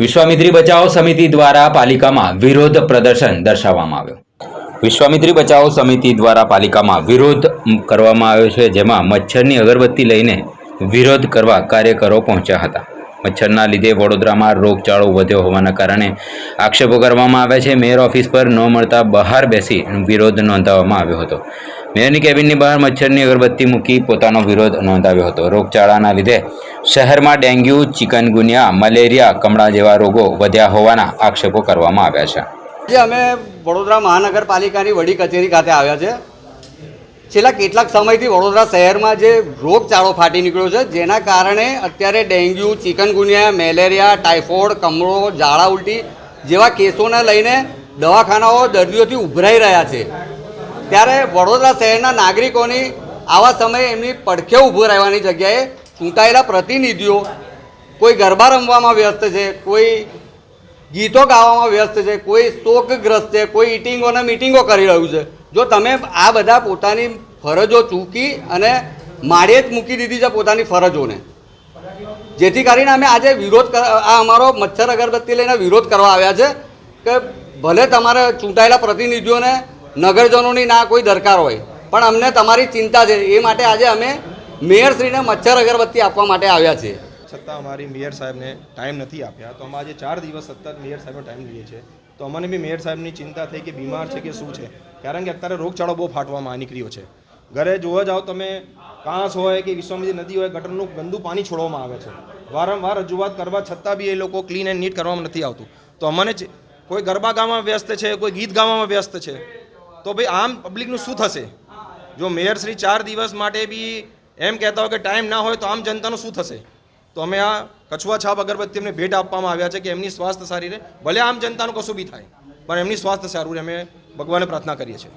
વિશ્વામિત્રી બચાવો સમિતિ દ્વારા પાલિકામાં વિરોધ પ્રદર્શન દર્શાવવામાં આવ્યું. વિશ્વામિત્રી બચાવો સમિતિ દ્વારા પાલિકામાં વિરોધ કરવામાં આવ્યો છે, જેમાં મચ્છરની અગરબત્તી લઈને વિરોધ કરવા કાર્યકરો પહોંચ્યા હતા. મચ્છરના લીધે વડોદરામાં રોગચાળો વધ્યો હોવાના કારણે આક્ષેપો કરવામાં આવ્યા છે. મેયર ઓફિસ પર ન મળતા બહાર બેસી વિરોધ નોંધાવવામાં આવ્યો હતો. મેયરની કેબિનની બહાર મચ્છરની અગરબત્તી મૂકી પોતાનો વિરોધ નોંધાવ્યો હતો. રોગચાળાના લીધે શહેરમાં ડેન્ગ્યુ, ચિકનગુનિયા, મલેરિયા કમળા જેવા રોગો વધ્યા હોવાના આક્ષેપો કરવામાં આવ્યા છે. આજે અમે વડોદરા મહાનગરપાલિકાની વડી કચેરી ખાતે આવ્યા છે. છેલ્લા કેટલાક સમયથી વડોદરા શહેરમાં જે રોગચાળો ફાટી નીકળ્યો છે, જેના કારણે અત્યારે ડેન્ગ્યુ, ચિકનગુનિયા, મેલેરિયા, ટાઇફોઇડ, કમળો, ઝાડા ઉલટી જેવા કેસોને લઈને દવાખાનાઓ દર્દીઓથી ઉભરાઈ રહ્યા છે. ત્યારે વડોદરા શહેરના નાગરિકોની આવા સમયે એમની પડખે ઊભું રહેવાની જગ્યાએ ચૂંટાયેલા પ્રતિનિધિઓ, કોઈ ગરબા રમવામાં વ્યસ્ત છે, કોઈ ગીતો ગાવામાં વ્યસ્ત છે, કોઈ શોકગ્રસ્ત છે, કોઈ ઇટિંગોને મિટિંગો કરી રહ્યું છે. જો તમે આ બધા પોતાની ફરજો ચૂકી અને માળીએ જ મૂકી દીધી છે પોતાની ફરજોને, જેથી કરીને અમે આજે વિરોધ આ અમારો મચ્છર અગરબત્તી લઈને વિરોધ કરવા આવ્યા છે કે ભલે તમારે ચૂંટાયેલા પ્રતિનિધિઓને નગરજનોની ના કોઈ દરકાર હોય. પણ અમને તમારી ચિંતા છે. એ માટે આજે અમે મેયરશ્રીને મચ્છર અગરબત્તી આપવા માટે આવ્યા છીએ. છતાં અમારી મેયર સાહેબને ટાઈમ નથી આપ્યા. તો અમે આજે ચાર દિવસ સતત મેયર સાહેબનો ટાઈમ લઈએ છીએ. તો અમને બી મેયર સાહેબની ચિંતા થઈ કે બીમાર છે કે શું છે? કારણ કે અત્યારે રોગચાળો બહુ ફાટવામાં નીકળ્યો છે. ઘરે જોવા જાઓ તમે, કાંસ હોય કે વિશ્વામિત્રી નદી હોય, ગટરનું ગંદુ પાણી છોડવામાં આવે છે. વારંવાર રજૂઆત કરવા છતાં બી એ લોકો ક્લીન એન્ડ નીટ કરવામાં નથી આવતું. તો અમને કોઈ ગરબા ગાવામાં વ્યસ્ત છે, કોઈ ગીત ગાવામાં વ્યસ્ત છે તો ભાઈ આમ પબ્લિકનું શું થશે? જો મેયર શ્રી ચાર દિવસ માટે બી એમ કહેતા હોય કે ટાઈમ ના હોય તો આમ જનતાનું શું થશે? તો અમે આ કછુઆ છાપ અગરબત્તી અમને ભેટ આપવામાં આવ્યા છે કે એમની સ્વાસ્થ્ય સારી રહે. ભલે આમ જનતાનું કશું બી થાય, પણ એમની સ્વાસ્થ્ય સારું રહે. અમે ભગવાને પ્રાર્થના કરીએ છીએ.